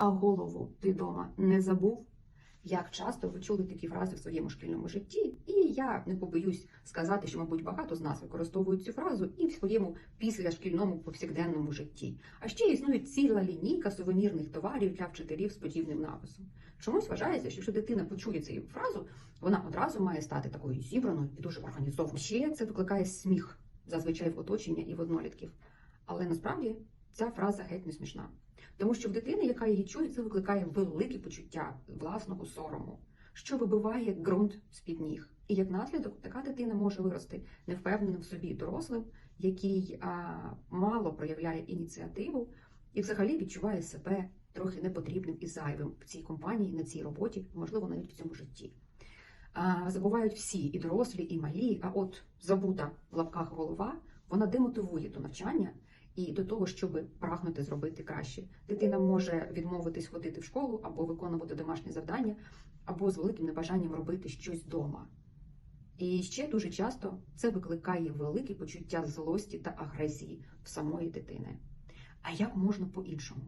А голову ти дома не забув? Як часто ви чули такі фрази в своєму шкільному житті? І я не побоюсь сказати, що, мабуть, багато з нас використовують цю фразу і в своєму післяшкільному повсякденному житті. А ще існує ціла лінійка сувенірних товарів для вчителів з подібним написом. Чомусь вважається, що якщо дитина почує цю фразу, вона одразу має стати такою зібраною і дуже організованою. Ще це викликає сміх зазвичай в оточення і в однолітків. Але насправді ця фраза геть не смішна. Тому що в дитини, яка її чує, це викликає велике почуття власного сорому, що вибиває ґрунт з-під ніг. І як наслідок, така дитина може вирости невпевненим в собі дорослим, який а, мало проявляє ініціативу і взагалі відчуває себе трохи непотрібним і зайвим в цій компанії, на цій роботі, можливо, навіть в цьому житті. А, забувають всі, і дорослі, і малі. А от забута в лапках голова, вона демотивує до навчання і до того, щоб прагнути зробити краще. Дитина може відмовитись ходити в школу або виконувати домашні завдання, або з великим небажанням робити щось вдома. І ще дуже часто це викликає велике почуття злості та агресії в самої дитини. А як можна по-іншому?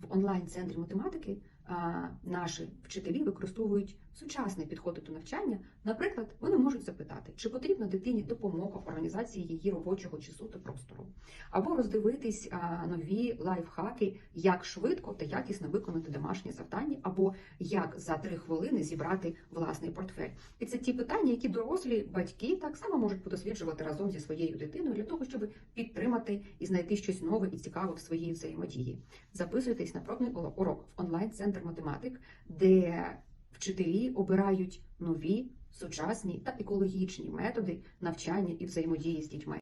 В онлайн-центрі математики а, наші вчителі використовують сучасний підход до навчання. Наприклад, вони можуть запитати, чи потрібна дитині допомога в організації її робочого часу та простору, або роздивитись нові лайфхаки, як швидко та якісно виконати домашні завдання, або як за три хвилини зібрати власний портфель. І це ті питання, які дорослі батьки так само можуть подосліджувати разом зі своєю дитиною для того, щоб підтримати і знайти щось нове і цікаве в своїй взаємодії. Записуйтесь на пробний урок в онлайн-центр математик, де вчителі обирають нові, сучасні та екологічні методи навчання і взаємодії з дітьми.